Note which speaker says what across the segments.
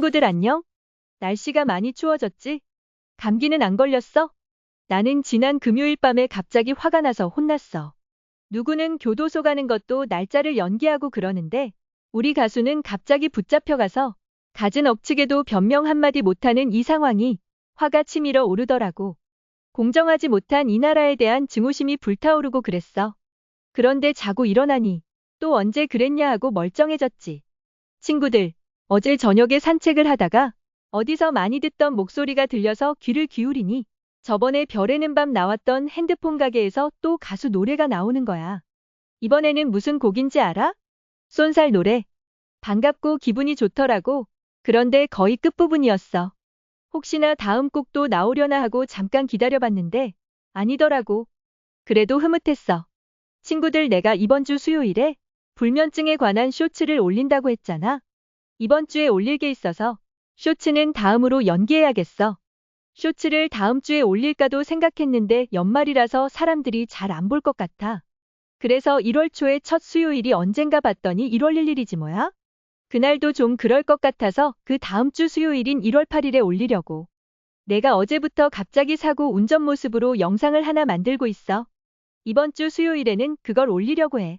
Speaker 1: 친구들 안녕? 날씨가 많이 추워졌지? 감기는 안 걸렸어? 나는 지난 금요일 밤에 갑자기 화가 나서 혼났어. 누구는 교도소 가는 것도 날짜를 연기하고 그러는데 우리 가수는 갑자기 붙잡혀가서 갖은 억측에도 변명 한마디 못하는 이 상황이 화가 치밀어 오르더라고. 공정하지 못한 이 나라에 대한 증오심이 불타오르고 그랬어. 그런데 자고 일어나니 또 언제 그랬냐 하고 멀쩡해졌지. 친구들, 어제 저녁에 산책을 하다가 어디서 많이 듣던 목소리가 들려서 귀를 기울이니 저번에 별에는 밤 나왔던 핸드폰 가게에서 또 가수 노래가 나오는 거야. 이번에는 무슨 곡인지 알아? 쏜살 노래. 반갑고 기분이 좋더라고. 그런데 거의 끝부분이었어. 혹시나 다음 곡도 나오려나 하고 잠깐 기다려봤는데 아니더라고. 그래도 흐뭇했어. 친구들 내가 이번 주 수요일에 불면증에 관한 쇼츠를 올린다고 했잖아. 이번 주에 올릴 게 있어서 쇼츠는 다음으로 연기해야겠어. 쇼츠를 다음 주에 올릴까도 생각했는데 연말이라서 사람들이 잘 안 볼 것 같아. 그래서 1월 초에 첫 수요일이 언젠가 봤더니 1월 1일이지 뭐야? 그날도 좀 그럴 것 같아서 그 다음 주 수요일인 1월 8일에 올리려고. 내가 어제부터 갑자기 사고 운전 모습으로 영상을 하나 만들고 있어. 이번 주 수요일에는 그걸 올리려고 해.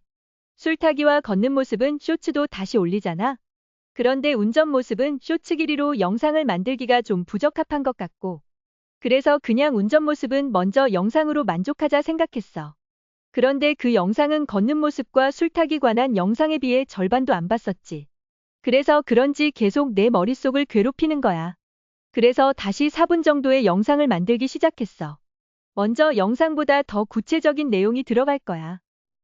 Speaker 1: 술 타기와 걷는 모습은 쇼츠도 다시 올리잖아. 그런데 운전 모습은 쇼츠 길이로 영상을 만들기가 좀 부적합한 것 같고. 그래서 그냥 운전 모습은 먼저 영상으로 만족하자 생각했어. 그런데 그 영상은 걷는 모습과 술 타기 관한 영상에 비해 절반도 안 봤었지. 그래서 그런지 계속 내 머릿속을 괴롭히는 거야. 그래서 다시 4분 정도의 영상을 만들기 시작했어. 먼저 영상보다 더 구체적인 내용이 들어갈 거야.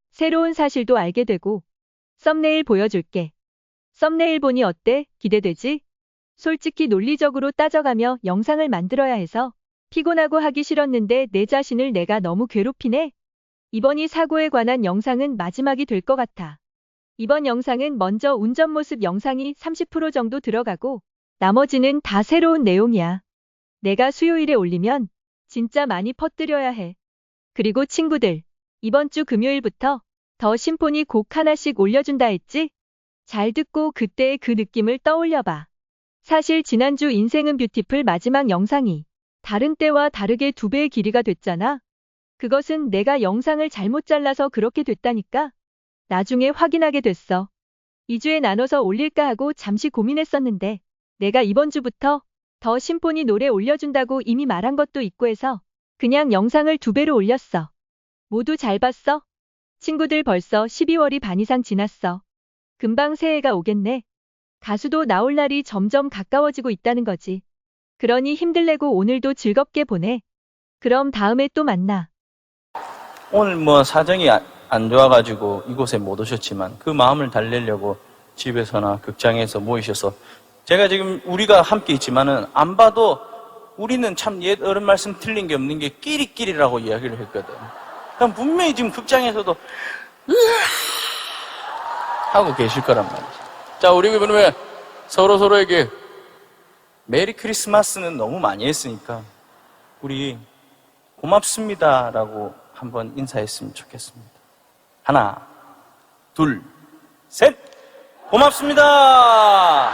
Speaker 1: 새로운 사실도 알게 되고. 썸네일 보여줄게. 썸네일 보니 어때? 기대되지? 솔직히 논리적으로 따져가며 영상을 만들어야 해서 피곤하고 하기 싫었는데 내 자신을 내가 너무 괴롭히네? 이번이 사고에 관한 영상은 마지막이 될 것 같아. 이번 영상은 먼저 운전 모습 영상이 30% 정도 들어가고 나머지는 다 새로운 내용이야. 내가 수요일에 올리면 진짜 많이 퍼뜨려야 해. 그리고 친구들, 이번 주 금요일부터 더 심포니 곡 하나씩 올려준다 했지? 잘 듣고 그때의 그 느낌을 떠올려봐. 사실 지난주 인생은 뷰티풀 마지막 영상이 다른 때와 다르게 두 배의 길이가 됐잖아. 그것은 내가 영상을 잘못 잘라서 그렇게 됐다니까. 나중에 확인하게 됐어. 2주에 나눠서 올릴까 하고 잠시 고민했었는데 내가 이번 주부터 더 심포니 노래 올려준다고 이미 말한 것도 있고 해서 그냥 영상을 두 배로 올렸어. 모두 잘 봤어? 친구들 벌써 12월이 반 이상 지났어. 금방 새해가 오겠네. 가수도 나올 날이 점점 가까워지고 있다는 거지. 그러니 힘들래고 오늘도 즐겁게 보내. 그럼 다음에 또 만나.
Speaker 2: 오늘 뭐 사정이 안- 안 좋아가지고 이곳에 못 오셨지만 그 마음을 달래려고 집에서나 극장에서 모이셔서 제가 지금 우리가 함께 있지만은 안 봐도 우리는 참 옛 어른 말씀 틀린 게 없는 게 끼리끼리라고 이야기를 했거든. 그럼 분명히 지금 극장에서도 으아 하고 계실 거란 말이지. 자, 우리 그러면 서로 서로에게 메리 크리스마스는 너무 많이 했으니까 우리 고맙습니다라고 한번 인사했으면 좋겠습니다. 하나, 둘, 셋! 고맙습니다!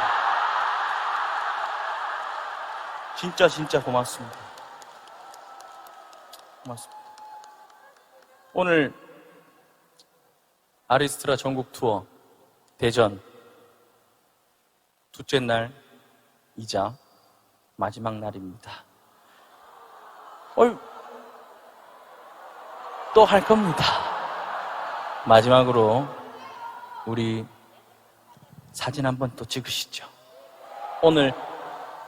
Speaker 2: 진짜, 진짜 고맙습니다. 고맙습니다. 오늘 아리스트라 전국 투어 대전 둘째 날 이자 마지막 날입니다. 어이, 또 할 겁니다. 마지막으로 우리 사진 한번 또 찍으시죠. 오늘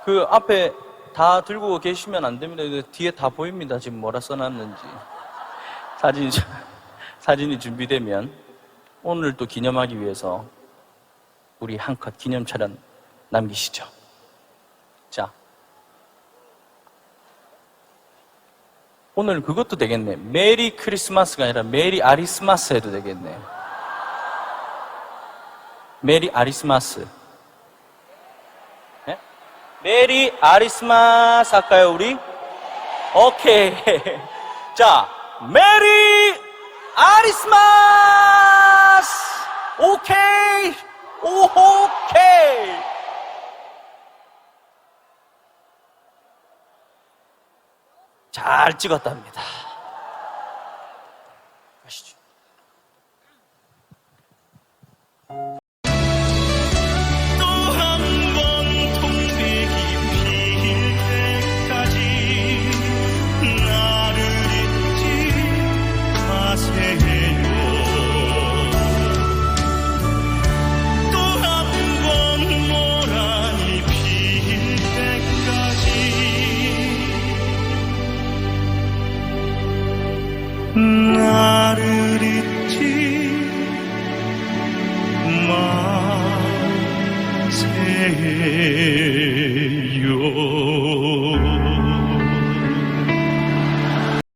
Speaker 2: 그 앞에 다 들고 계시면 안 됩니다. 뒤에 다 보입니다. 지금 뭐라 써놨는지. 사진이, 사진이 준비되면 오늘 또 기념하기 위해서 우리 한 컷 기념 촬영 남기시죠. 자. 오늘 그것도 되겠네. 메리 크리스마스가 아니라 메리 아리스마스 해도 되겠네. 메리 아리스마스. 네? 메리 아리스마스 할까요, 우리? 오케이. 자, 메리 아리스마스! 오케이! 오케이! 잘 찍었답니다.